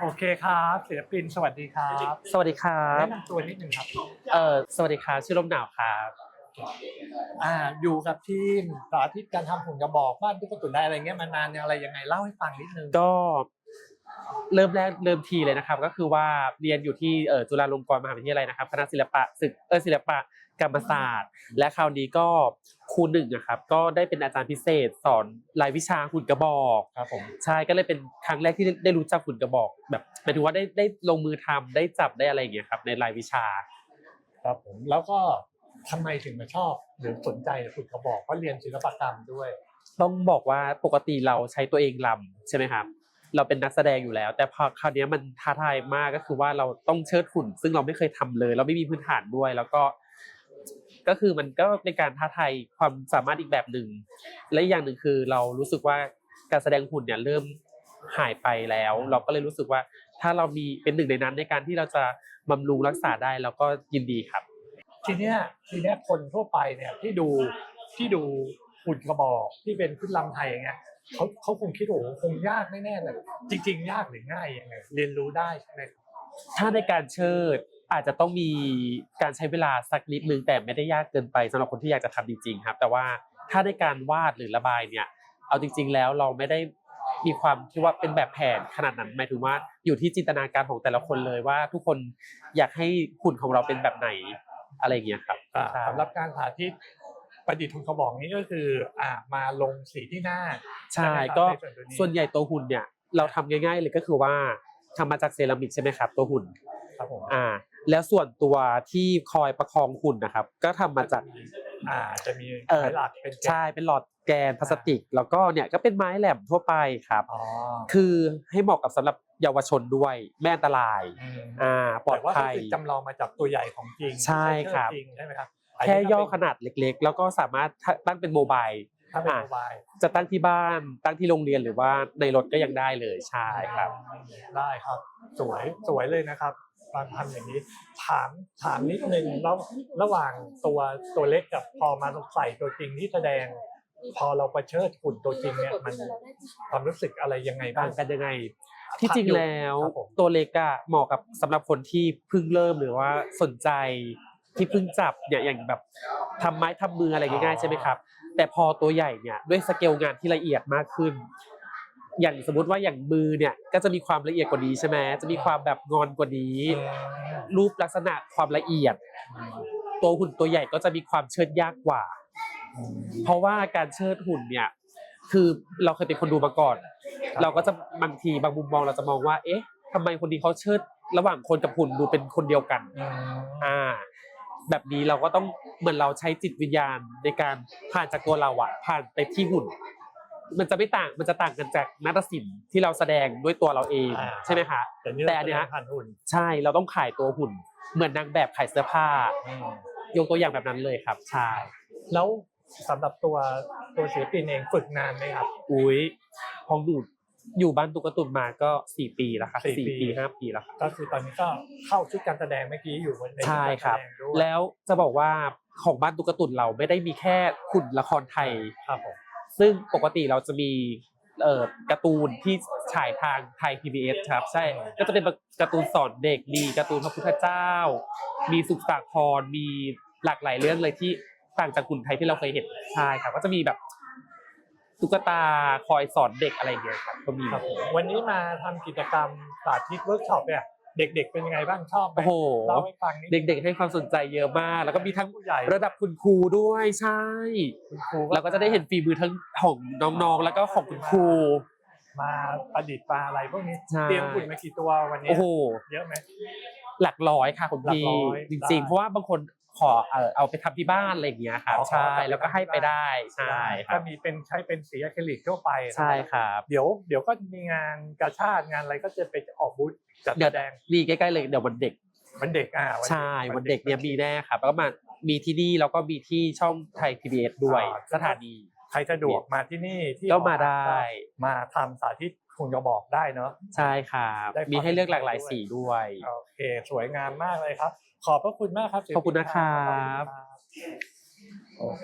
โอเคครับศิลปินสวัสดีครับสวัสดีครับแนะนำตัวนิดหนึ่งครับเอ่อสวัสดีครับชื่อลมหนาวครับอ่าอยู่กับทีมสาธิตการทำหุ่นกระบอกบ้านที่กระตุนได้อะไรเงี้ยมานานยังอะไรยังไงเล่าให้ฟังนิดนึงก็ เริ่มแรกเริ่มทีเลยนะครับ ก็คือว่าเรียนอยู่ที่เอ่อจุฬาลงกรณ์มหาวิทยาลัยนะครับคณะศิลปะศึกเออศิลปะกรรมศาสตร์ และคราวนี้ก็ครูหนึ่งนะครับ ก็ได้เป็นอาจารย์พิเศษ สอนรายวิชาหุ่นกระบอกครับผมใช่ก็เลยเป็นครั้งแรกที่ได้รู้จักหุ่นกระบอก แบบหมายถึงว่าได้ได้ลงมือทำได้จับได้อะไรอย่างเงี้ยครับในรายวิชา ครับผมแล้วก็ทำไมถึงมาชอบหรือสนใจหุ่นกระบอกเพราะเรียนศิลปกรรมด้วย ต้องบอกว่าปกติเราใช้ตัวเองลำใช่ไหมครับ เราเป็นนักแสดงอยู่แล้ว แต่พอคราวนี้มันท้าทายมากก็คือว่าเราต้องเชิดหุ่น ซึ่งเราไม่เคยทำเลย เราไม่มีพื้นฐานด้วย แล้วก็ ก็คือมันก็เป็นการท้าทายความสามารถอีกแบบหนึ่งและอีกอย่างหนึ่งคือเรารู้สึกว่าการแสดงหุ่นเนี่ยเริ่มหายไปแล้ว เราก็เลยรู้สึกว่า ถ้าเรามีเป็นหนึ่งในนั้นในการที่เราจะบำรุงรักษาได้เราก็ยินดีครับ ทีเนี้ยทีเนี้ยคนทั่วไปเนี่ยที่ดูที่ดูหุ่นกระบอกที่เป็นขึ้นลำไทยอย่างเงี้ย เขาเขาคงคิดว่าโอ้โหคงยากแน่ๆเลยจริง ๆ ยากหรือง่ายยังไงเรียนรู้ได้ใช่ไหมครับถ้าในการเชิดอาจจะต้องมีการใช้เวลาสักนิดนึงแต่ไม่ได้ยากเกินไปสำหรับคนที่อยากจะทำจริงๆครับ แต่ว่าถ้าในการวาดหรือระบายเนี่ยเอาจริง ๆ แล้วเราไม่ได้มีความที่ว่าเป็นแบบแผนขนาดนั้นหมายถึงว่าอยู่ที่จินตนาการของแต่ละคนเลยว่า ทุกคนอยากให้หุ่นของเราเป็นแบบไหนอะไรอย่างเงี้ยครับอ่าใช่สำหรับการสาธิต ประดิษฐ์หุ่นกระบอกนี้ก็คืออ่ามาลงสีที่หน้าใช่ไหมครับก็ในส่วนตัวนี้ส่วนใหญ่ตัวหุ่นเนี่ยเราทำง่าย ๆ เลยก็คือว่าทำมาจากเซรามิกใช่ไหมครับตัวหุ่นครับผมอ่า แล้วส่วนตัวที่คอยประคองหุ่นนะครับ ก็ทำมาจากอ่าจะมีเอ่อไม้หลักเป็นแกนใช่เป็นหลอดแกนพลาสติก แล้วก็เนี่ยก็เป็นไม้แหลมทั่วไปครับอ๋อคือให้เหมาะกับสำหรับเยาวชนด้วยไม่อันตรายมอ่าปลอดแต่ว่าก็ภัยคือจำลองมาจากตัวใหญ่ของจริงใช่ครับจริงใช่ไหมครับ แค่ย่อขนาดเล็ก ๆ แล้วก็สามารถตั้งเป็นโมบายถ้าเป็นอ่าโมบายจะตั้งที่บ้านตั้งที่โรงเรียนหรือว่าในรถก็ยังได้เลยใช่ครับ ได้ครับ สวยสวยเลยนะครับการทำอย่างนี้ ถามถามนิดนึงแล้วระหว่างตัวตัวเล็กกับพอมาใส่ตัวจริงที่แสดง พอเราประเชิดหุ่นตัวจริงเนี่ยมันความรู้สึกอะไรยังไงบ้าต่างงกันยังไงที่จริงแล้วครับผมตัวเล็กอะเหมาะกับสำหรับคนที่เพิ่งเริ่มหรือว่าสนใจ ที่เพิ่งจับเนี่ยอย่างแบบทำไม้ทำมืออะไรง่ายๆใช่ไหมครับ แต่พอตัวใหญ่เนี่ยด้วยสเกลงานที่ละเอียดมากขึ้น อย่างสมมุติว่าอย่างมือเนี่ยก็จะมีความละเอียดกว่านี้ใช่ไหมจะมีความแบบงอนกว่านี้ รูปลักษณะความละเอียด ตัวหุ่นตัวใหญ่ก็จะมีความเชิดยากกว่า เพราะว่าการเชิดหุ่นเนี่ย คือเราเคยเป็นคนดูมาก่อน เราก็จะบางทีบางมุมมองเราจะมองว่า เอ๊ะทำไมคนนี้เขาเชิด ระหว่างคนกับหุ่นดูเป็นคนเดียวกันอืมอ่า แบบนี้เราก็ต้องเหมือนเราใช้จิตวิญญาณในการผ่านจากตัวเราอะผ่านไปที่หุ่น มันจะไม่ต่างมันจะต่างกันจากนาฏศิลป์ที่เราแสดงด้วยตัวเราเองอ่า ใช่ไหมคะ แต่นี่แต่อันเนี้ยราแสดงผ่านหุ่นใช่เราต้องขายตัวหุ่น เหมือนนางแบบขายเสื้อผ้าอืมยกตัวอย่างแบบนั้นเลยครับใช่แล้วสำหรับตัวตัวศิลปินเองฝึกนานไหมครับ อุ้ยของหนู อยู่บ้านตุ๊กตุนมาก็สี่ปีแล้วครับสี่สี่ปีปีห้าปีแล้วครับก็คือตอนนี้ก็เข้าชุดการแสดงเมื่อกี้อยู่ในชุดใช่การครับแสดงด้วยแล้วจะบอกว่าของบ้านตุ๊กตุนเราไม่ได้มีแค่ขุนละครไทยครับผมซึ่งปกติเราจะมีเอ่อการ์ตูนที่ฉายทางไทย PBS ครับ ใช่ก็จะเป็นการ์ตูนสอนเด็กมีการ์ตูนพระพุทธเจ้า มีสุขสาครมีหลากหลายเรื่องเลยที่ต่างจากขุนไทยที่เราเคยเห็นใช่ครับก็จะมีแบบ ตุ๊กตาคอยสอนเด็กอะไรอย่างเงี้ยครับก็มี ครับผมวันนี้มาทำกิจกรรมสาธิตเวิร์กช็อปเนี่ย เด็กๆเป็นยังไงบ้างชอบไหมโอ้โห เล่าให้ฟังนิดเด็กๆให้ความสนใจเยอะมาก แล้วก็มีทั้งผู้ใหญ่ระดับคุณครูด้วยใช่ คุณครูเราก็จะได้เห็นฝีมือทั้งของน้องๆ แล้วก็ของคุณครู มาประดิษฐ์ปลาอะไรพวกนี้ใช่ เตรียมหุ่นมากี่ตัววันนี้โอ้โห เยอะไหม หลักร้อยค่ะคุณพี่หลักร้อยจได้ริงๆเพราะว่าบางคนขอเออเอาไปทำที่บ้านอะไรอย่างเงี้ยครับอ๋อใช่เอาไปแล้วก็ให้ไปได้ใช่คก็รับมีเป็นใช้เป็นสีอะคริลิกทั่วไปใช่ครับ เดี๋ยวเดี๋ยวก็มีงานกระชาติงานอะไรก็จะไปออกบูธจัดเดี๋แสยว ดงนี่ใกล้ๆเลยเดี๋ยววันเด็ก วันเด็กอ่าใช่วันเด็กเนี่ยมีแน่ครับแล้วก็มามีที่นี่แล้วก็มีที่ช่องไทย PBS ด้วยสถานี ใครสะดวกมาที่นี่ที่ก็มาได้ มาทำสาธิต หุ่นกระบอกได้เนาะ ใช่ครับได้ความ มีให้เลือกหลากหลายสีด้วย โอเค สวยงามมากเลยครับ ขอบพระคุณมากครับศิลปิขอบคุณนะครับ ขอบคุณครับ โอเค